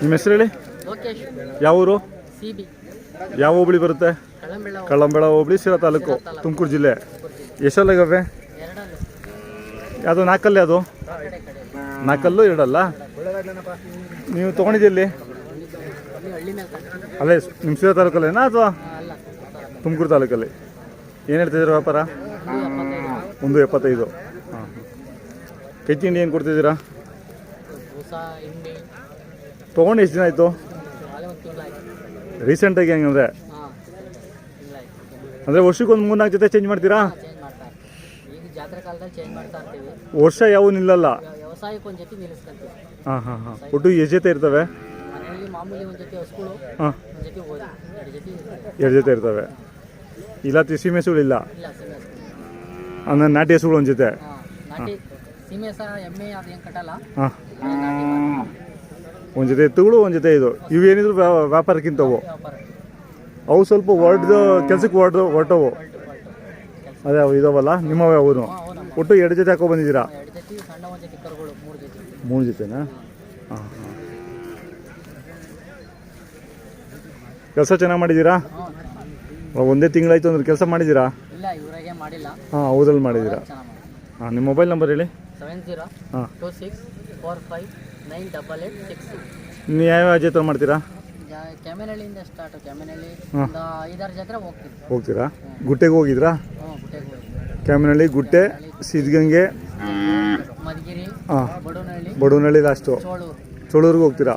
ನಿಮ್ಮ ಹೆಸರು ಹೇಳಿ? ಯಾವ ಊರು? ಯಾವ ಹೋಬಳಿ ಬರುತ್ತೆ? ಕಳ್ಳಂಬೆಳ ಹೋಬಳಿ. ಶಿರಾ ತಾಲೂಕು ತುಮಕೂರು ಜಿಲ್ಲೆ. ಎಷ್ಟಲ್ಲಾಗವೆ ಗವೆ ಯಾವುದು ನಾಲ್ಕಲ್ಲೇ ಅದು? ನಾಲ್ಕಲ್ಲು ಎರಡಲ್ಲ? ನೀವು ತೊಗೊಂಡಿದ್ದೀಲ್ಲಿ ಅಲ್ಲಿ ಶಿರಾ ತಾಲೂಕಲ್ಲೇನಾ ಅಥವಾ ತುಮಕೂರು ತಾಲೂಕಲ್ಲಿ? ಏನು ಹೇಳ್ತಿದ್ದೀರಾ ವ್ಯಾಪಾರ? ಒಂದು ಎಪ್ಪತ್ತೈದು. ಹಾಂ ಕೈ ತಿಂಡಿ ಏನು ಕೊಡ್ತಿದ್ದೀರಾ? ತೊಗೊಂಡು ಎಷ್ಟು ದಿನ ಆಯಿತು? ರೀಸೆಂಟಾಗಿ ಹೆಂಗಂದ್ರೆ? ಅಂದರೆ ವರ್ಷಕ್ಕೆ ಒಂದು ಮೂರು ನಾಲ್ಕು ಜೊತೆ ಚೇಂಜ್ ಮಾಡ್ತೀರಾ? ವರ್ಷ ಯಾವ ನಿಲ್ಲಲ್ಲ? ಹಾಂ ಹಾಂ ಹಾಂ. ಒಟ್ಟು ಎಷ್ಟು ಜೊತೆ ಇರ್ತವೆ? ಹಾಂ. ಎರಡು ಜೊತೆ ಇರ್ತವೆ. ಇಲ್ಲ ತಿ- ಸೀಮೆ ಹಸುಗಳು ಇಲ್ಲ? ಅಂದ್ರೆ ನಾಟಿ ಹಸುಗಳು ಒಂದು ಜೊತೆ? ಹಾಂ. ಒಂದು ಜೊತೆ ಎತ್ತುಗಳು ಒಂದು ಜೊತೆ ಇದು. ಇವೇನಿದ್ರು ಏನಿದ್ರು ವ್ಯಾಪಾರಕ್ಕಿಂತವು ವ್ಯಾಪಾರ ಅವು? ಸ್ವಲ್ಪ ಹೊಡೆದು ಕೆಲ್ಸಕ್ಕೆ ಹೊರಡ್ದು ಹೊರಟವು. ಅದೇ ಅವು ಇದಾವಲ್ಲ ನಿಮ್ಮವೇ ಅವನು ಒಟ್ಟು ಎರಡು ಜೊತೆ ಹಾಕೋ ಬಂದಿದ್ದೀರಾ? ಮೂರು ಜೊತೆನಾ? ಹಾಂ ಹಾಂ. ಕೆಲಸ ಚೆನ್ನಾಗಿ ಮಾಡಿದ್ದೀರಾ? ಒಂದೇ ತಿಂಗಳಾಯ್ತು ಅಂದ್ರೆ ಕೆಲಸ ಮಾಡಿದ್ದೀರಾ? ಇಲ್ಲ ಇವರಾಗೆ ಮಾಡಿಲ್ಲ. ಹಾಂ ಹೌದಲ್ಲಿ ಮಾಡಿದ್ದೀರಾ? ಹಾಂ ನಿಮ್ಮ ಮೊಬೈಲ್ ನಂಬರ್ ಹೇಳಿ. ಸೆವೆನ್ ಜೀರೋ ಹಾಂ. Two six four five nine double eight six ನೀವು ಯಾವ್ಯಾವ ಜಾತ್ರೆ ಮಾಡ್ತೀರಾ? ಕ್ಯಾಮೆನಹಳ್ಳಿಯಿಂದ ಸ್ಟಾರ್ಟು ಕ್ಯಾಮೆನಹಳ್ಳಿ ಒಂದು ಐದಾರು ಜಾತ್ರೆ ಹೋಗ್ತೀವಿ. ಹೋಗ್ತೀರಾ? ಗುಟ್ಟೆಗೆ ಹೋಗಿದ್ರಾ? ಹ್ಞೂ ಗುಟ್ಟೆಗೆ ಹೋಗ್ತೀವಿ ಕ್ಯಾಮನಹಳ್ಳಿ ಗುಟ್ಟೆ ಸಿದ್ಧಗಂಗೆ. ಮಧುಗಿರಿ ಹಾಂ. ಬಡವನಹಳ್ಳಿ ಬಡವನಹಳ್ಳಿ ಲಾಸ್ಟು ಚೋಳೂರು. ಚೋಳೂರಿಗೆ ಹೋಗ್ತೀರಾ?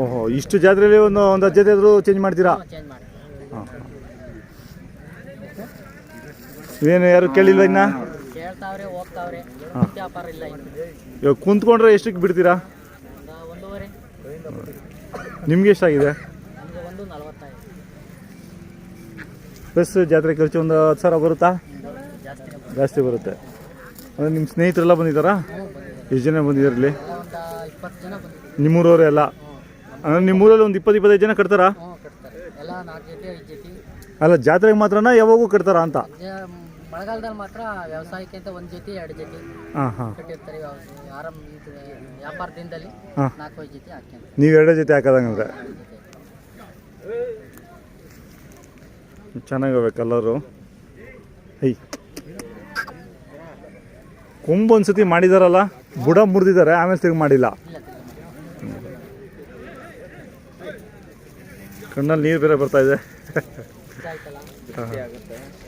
ಓಹೋ ಇಷ್ಟು ಜಾತ್ರೆಯಲ್ಲಿ ಒಂದು ಒಂದು ಹತ್ತು ಜೊತೆ ಆದರೂ ಚೇಂಜ್ ಮಾಡ್ತೀರಾ ಚೇಂಜ್ ಮಾಡಿ ಹಾಂ ಏನು ಯಾರು ಕೇಳಿಲ್ಲ ಇನ್ನ? ಕೇಳ್ತಾವ್ರೆ ಹೋಗ್ತಾವ್ರೆ. ವ್ಯಾಪಾರ ಇಲ್ಲ ಇನ್ನು. ಇವಾಗ ಕುಂತ್ಕೊಂಡ್ರೆ ಎಷ್ಟಕ್ಕೆ ಬಿಡ್ತೀರಾ? ಒಂದು ಒಂದೂವರೆ. ನಿಮ್ಗೆ ಎಷ್ಟಾಗಿದೆ? ನಮಗೆ ಒಂದು ನಲವತ್ತೈದು ಪ್ಲಸ್ ಜಾತ್ರೆ ಖರ್ಚು ಒಂದು ಹತ್ತು ಸಾವಿರ ಬರುತ್ತಾ? ಜಾಸ್ತಿ ಜಾಸ್ತಿ ಬರುತ್ತೆ. ಅಂದರೆ ನಿಮ್ಮ ಸ್ನೇಹಿತರೆಲ್ಲ ಬಂದಿದ್ದಾರಾ? ಎಷ್ಟು ಜನ ಬಂದಿದ್ದಾರೆ ಇಲ್ಲಿ? ನಿಮ್ಮೂರವರೆಲ್ಲ ಒಂದು ಇಪ್ಪತ್ತು ಜನ ಬಂದಿದ್ದಾರೆ. ನಿಮ್ಮೂರವರೇ ಎಲ್ಲ ನಿಮ್ಮ ನಿಮ್ಮೂರಲ್ಲಿ ಒಂದು ಇಪ್ಪತ್ತು ಇಪ್ಪತ್ತೈದು ಜನ ಕಟ್ತಾರಾ? ಹ್ಞೂ ಕಟ್ತಾರೆ. ಎಲ್ಲ ನಾಲ್ಕು ಜೊತೆ ಐದು ಜೊತೆ. ಅಲ್ಲ ಜಾತ್ರೆಗೆ ಮಾತ್ರನಾ ಯಾವಾಗೂ ಕಟ್ತಾರಾ ಅಂತ? ಜ- ಮಳೆಗಾಲದಲ್ಲಿ ಮಾತ್ರ ವ್ಯವಸಾಯಕ್ಕೆ ಅಂತ ಒಂದು ಜೊತೆ ಎರಡು ಜೊತೆ ಹಾಂ ಹಾಂ. ಕಟ್ಟಿರ್ತಾರೆ. ವ್ಯಾವ- ಆರಾಮ್ ಇದು ವ್ಯಾಪಾರ ದಿನದಲ್ಲಿ ಹಾಂ. ನಾಲ್ಕೈದು ಜೊತೆ ಹಾಕ್ಯಂತ ನೀವು ಎರಡೇ ಜೊತೆ ಹಾಕೋದಂಗಂದ್ರೆ ಚೆನ್ನಾಗವೆ ಕಲರು. ಐ ಕೊಂಬು ಒಂದ್ಸತಿ ಮಾಡಿದಾರಲ್ಲ ಬುಡ ಮುರಿದಿದ್ದಾರೆ ಆಮೇಲೆ ತಿರುಗಿ ಮಾಡಿಲ್ಲ. ಕಣ್ಣಲ್ಲಿ ನೀರು ಬೇರೆ ಬರ್ತಾ ಇದೆ.